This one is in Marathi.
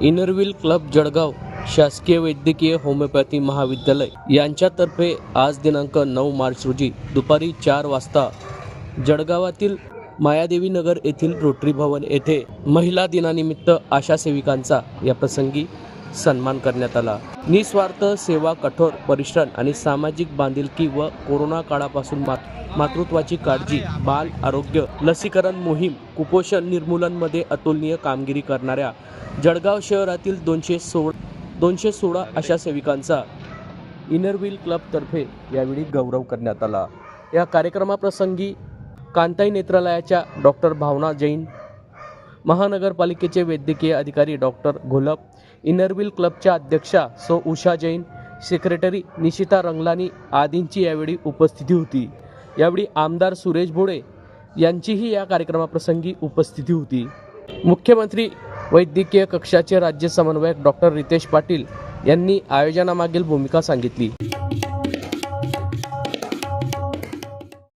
इनरविल क्लब जळगाव शासकीय वैद्यकीय होमिओपॅथी महाविद्यालय यांच्यातर्फे आज दिनांक नऊ मार्च रोजी दुपारी चार वाजता जळगावातील मायादेवी नगर येथील रोटरी भवन येथे महिला दिनानिमित्त आशा सेविकांचा या प्रसंगी सन्मान करण्यात आला. निस्वार्थ सेवा कठोर परिश्रम आणि सामाजिक बांधिलकी व कोरोना काळापासून मात मातृत्वाची काळजी बाल आरोग्य लसीकरण मोहीम कुपोषण निर्मूलनमध्ये अतुलनीय कामगिरी करणाऱ्या जळगाव शहरातील दोनशे सोळ दोनशे सोळा अशा सेविकांचा इनरव्हील क्लबतर्फे यावेळी गौरव करण्यात आला. या कार्यक्रमाप्रसंगी कांताई नेत्रालयाच्या डॉक्टर भावना जैन महानगरपालिकेचे वैद्यकीय अधिकारी डॉक्टर घोलप इनरव्हील क्लबच्या अध्यक्षा सो उषा जैन सेक्रेटरी निशिता रंगलानी आदींची यावेळी उपस्थिती होती. यावेळी आमदार सुरेश भोळे यांचीही या कार्यक्रमाप्रसंगी उपस्थिती होती. मुख्यमंत्री वैद्यकीय कक्षाचे राज्य समन्वयक डॉक्टर रितेश पाटील यांनी आयोजनामागील भूमिका सांगितली.